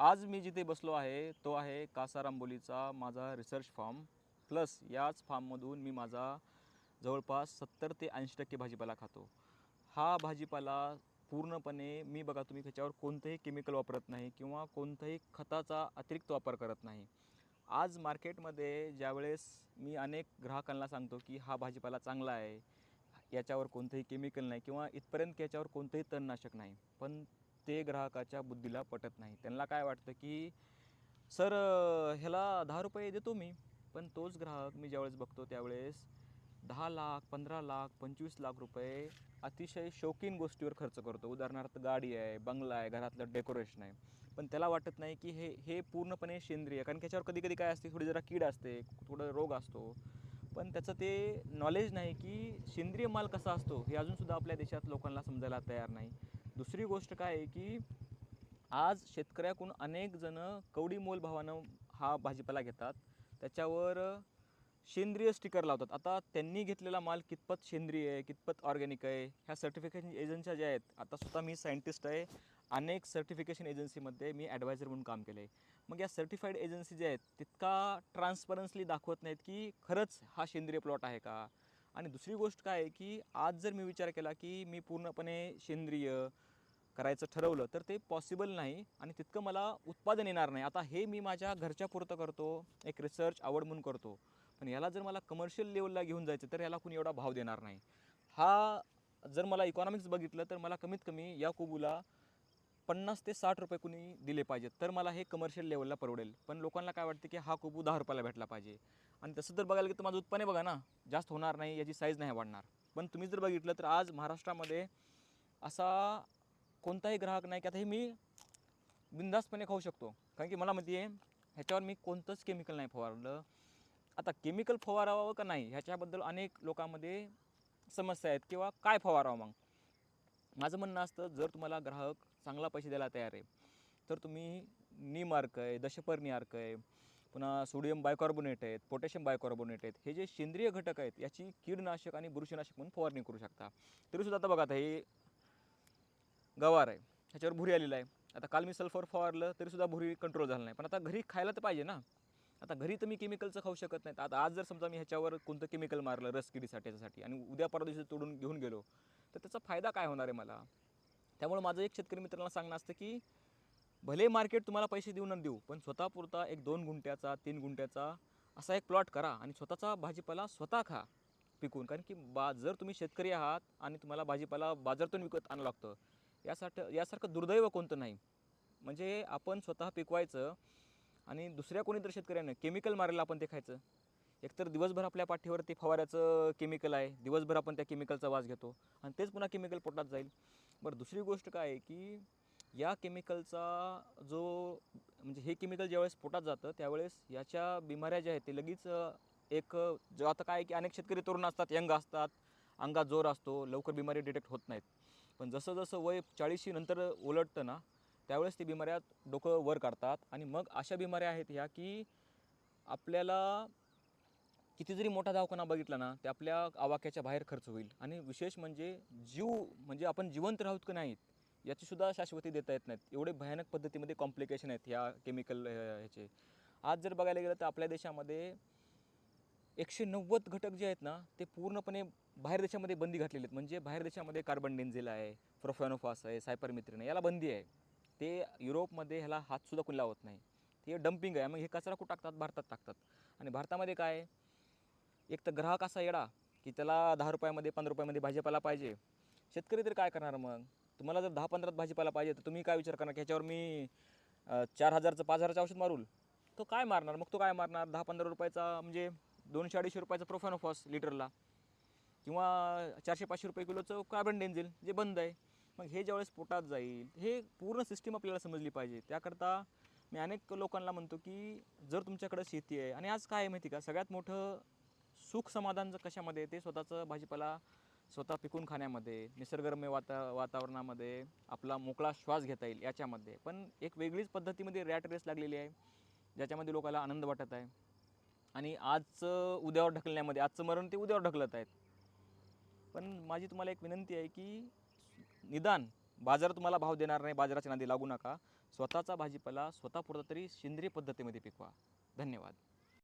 आज मी जिथे बसलो आहे तो आहे कासारांबोलीचा माझा रिसर्च फार्म प्लस याच फार्ममधून मी माझा जवळपास सत्तर ते ऐंशी टक्के भाजीपाला खातो. हा भाजीपाला पूर्णपणे मी बघा तुम्ही त्याच्यावर कोणतंही केमिकल वापरत नाही किंवा कोणताही खताचा अतिरिक्त वापर करत नाही. आज मार्केटमध्ये ज्यावेळेस मी अनेक ग्राहकांना सांगतो की हा भाजीपाला चांगला आहे याच्यावर कोणतंही केमिकल नाही किंवा इथपर्यंत याच्यावर कोणतंही तणनाशक नाही. पण ते ग्राहकाच्या बुद्धीला पटत नाही. त्यांना काय वाटतं की सर ह्याला दहा रुपये देतो मी पण तोच ग्राहक मी ज्यावेळेस बघतो त्यावेळेस दहा लाख पंधरा लाख पंचवीस लाख रुपये अतिशय शौकीन गोष्टीवर खर्च करतो. उदाहरणार्थ गाडी आहे बंगला आहे घरातलं डेकोरेशन आहे. पण त्याला वाटत नाही की हे हे पूर्णपणे सेंद्रिय कारण की याच्यावर कधी कधी काय असते थोडी जरा कीड असते थोडं रोग असतो. पण त्याचं ते नॉलेज नाही की सेंद्रिय माल कसा असतो हे अजूनसुद्धा आपल्या देशात लोकांना समजायला तयार नाही. दुसरी गोष्ट काय आहे की आज शेतकऱ्याकडून अनेक जण कवडी मोल भावानं हा भाजीपाला घेतात. त्याच्यावर सेंद्रिय स्टिकर लावतात. आता त्यांनी घेतलेला माल कितपत सेंद्रिय आहे कितपत ऑर्गॅनिक आहे ह्या सर्टिफिकेशन एजन्सीच्या ज्या आहेत आता स्वतः मी सायंटिस्ट आहे. अनेक सर्टिफिकेशन एजन्सीमध्ये मी ॲडवायझर म्हणून काम केलं आहे मग या सर्टिफाईड एजन्सी ज्या आहेत तितका ट्रान्सपरन्सली दाखवत नाहीत की खरंच हा सेंद्रिय प्लॉट आहे का? आणि दुसरी गोष्ट काय आहे की आज जर मी विचार केला की मी पूर्णपणे सेंद्रिय करायचं ठरवलं तर ते पॉसिबल नाही आणि तितकं मला उत्पादन येणार नाही. आता हे मी माझ्या घरच्या पुरतं करतो एक रिसर्च आवड म्हणून करतो. पण याला जर मला कमर्शियल लेवलला घेऊन जायचं तर याला कुणी एवढा भाव देणार नाही. हा जर मला इकॉनॉमिक्स बघितलं तर मला कमीत कमी या कुबूला पन्नास ते साठ रुपये कुणी दिले पाहिजेत तर मला हे कमर्शियल लेवलला परवडेल. पण लोकांना काय वाटतं की हा कुबू दहा रुपयाला भेटला पाहिजे. आणि तसं जर बघायला गेलं तर माझं उत्पन्न बघा ना जास्त होणार नाही याची साईज नाही वाढणार. पण तुम्ही जर बघितलं तर आज महाराष्ट्रामध्ये असा कोणताही ग्राहक नाही की आता हे मी बिंदासपणे खाऊ शकतो. कारण की मला माहिती आहे ह्याच्यावर मी कोणतंच केमिकल नाही फवारलं. आता केमिकल फवारावं का नाही ह्याच्याबद्दल अनेक लोकांमध्ये समस्या आहेत. किंवा काय फवारावं मग? माझं म्हणणं असतं जर तुम्हाला ग्राहक चांगला पैसे द्यायला तयार आहे. तर तुम्ही नीम अर्क आहे दशपर्णी अर्क आहे पुन्हा सोडियम बायकार्बोनेट आहेत पोटॅशियम बायकार्बोनेट आहेत. हे जे सेंद्रिय घटक आहेत याची कीडनाशक आणि बुरशीनाशक म्हणून फवारणी करू शकता. तरीसुद्धा आता बघा आता हे गवार आहे ह्याच्यावर भुरी आलेलं आहे. आता काल मी सल्फर फवारलं तरीसुद्धा भुरी कंट्रोल झालं नाही. पण आता घरी खायला तर पाहिजे ना. आता घरी तर मी केमिकलचं खाऊ शकत नाही आता आज जर समजा मी ह्याच्यावर कोणतं केमिकल मारलं रसकिडीसाठी याच्यासाठी आणि उद्या परवा दिवशी तोडून घेऊन गेलो तर त्याचा फायदा काय होणार आहे मला? त्यामुळे माझं एक शेतकरी मित्रांना सांगणं असतं की भले मार्केट तुम्हाला पैसे देऊ न देऊ पण स्वतःपुरता एक दोन गुंठ्याचा तीन गुंठ्याचा असा एक प्लॉट करा आणि स्वतःचा भाजीपाला स्वतः खा पिकून. कारण की बा जर तुम्ही शेतकरी आहात आणि तुम्हाला भाजीपाला बाजारातून विकत आणावं लागतं यासाठी यासारखं दुर्दैव कोणतं नाही. म्हणजे आपण स्वतः पिकवायचं आणि दुसऱ्या कोणीतरी शेतकऱ्यानं केमिकल मारायला आपण ते खायचं. एकतर दिवसभर आपल्या पाठीवरती फवाऱ्याचं केमिकल आहे दिवसभर आपण त्या केमिकलचा वास घेतो आणि तेच पुन्हा केमिकल पोटात जाईल. बरं दुसरी गोष्ट काय आहे की या केमिकलचा जो म्हणजे हे केमिकल ज्यावेळेस पोटात जातं त्यावेळेस याच्या बिमाऱ्या ज्या आहेत ते लगेच एक जो आता काय आहे की अनेक शेतकरी तरुण असतात यंग असतात अंगात जोर असतो लवकर बिमारी डिटेक्ट होत नाहीत. पण जसं जसं वय चाळीशी नंतर उलटतं ना त्यावेळेस ती बिमाऱ्या डोकं वर काढतात आणि मग अशा बिमाऱ्या आहेत ह्या की आपल्याला किती जरी मोठा दवाखाना बघितला ना ते आपल्या आवाक्याच्या बाहेर खर्च होईल. आणि विशेष म्हणजे जीव म्हणजे आपण जिवंत राहूत की नाहीत याचीसुद्धा शाश्वती देता येत नाहीत. एवढे भयानक पद्धतीमध्ये कॉम्प्लिकेशन आहेत ह्या केमिकल ह्याचे. आज जर बघायला गेलं तर आपल्या देशामध्ये एकशे नव्वद घटक जे आहेत ना ते पूर्णपणे बाहेर देशामध्ये बंदी घातलेले आहेत. म्हणजे बाहेर देशामध्ये कार्बन डेन्झिल आहे प्रोफॅनोफॉस आहे सायपरमित्रिन याला बंदी आहे. ते युरोपमध्ये ह्याला हातसुद्धा कुणी लावत नाही. ते डम्पिंग आहे. मग हे कचरा कुठं टाकतात? भारतात टाकतात. आणि भारतामध्ये काय आहे? एक तर ग्राहक असा येडा की त्याला दहा रुपयामध्ये पंधरा रुपयामध्ये भाजीपाला पाहिजे. शेतकरी तर काय करणार मग? तुम्हाला जर दहा पंधरात भाजीपाला पाहिजे तर तुम्ही काय विचार करणार की ह्याच्यावर मी चार हजारचं पाच हजारचं औषध मारूल तो काय मारणार? मग तो काय मारणार? दहा पंधरा रुपयाचा म्हणजे दोनशे अडीचशे रुपयाचा प्रोफॅनोफॉस लिटरला. किंवा चारशे पाचशे रुपये किलोचं कार्बन डेन्झिल जे बंद आहे. मग हे ज्यावेळेस पोटात जाईल हे पूर्ण सिस्टीम आपल्याला समजली पाहिजे. त्याकरता मी अनेक लोकांना म्हणतो की जर तुमच्याकडं शेती आहे आणि आज काय आहे माहिती का? सगळ्यात मोठं सुख समाधान कशामध्ये ते स्वतःचं भाजीपाला स्वतः पिकून खाण्यामध्ये निसर्गरम्य वाता वातावरणामध्ये आपला मोकळा श्वास घेता येईल याच्यामध्ये. पण एक वेगळीच पद्धतीमध्ये रॅट रेस लागलेली आहे ज्याच्यामध्ये लोकांना आनंद वाटत आहे. आणि आजचं उद्यावर ढकलण्यामध्ये आजचं मरण ते उद्यावर ढकलत आहेत. पण माझी तुम्हाला एक विनंती आहे की निदान बाजार तुम्हाला भाव देणार नाही बाजाराच्या नादी लागू नका. स्वतःचा भाजीपाला स्वतःपुरता तरी सेंद्रिय पद्धतीमध्ये पिकवा. धन्यवाद.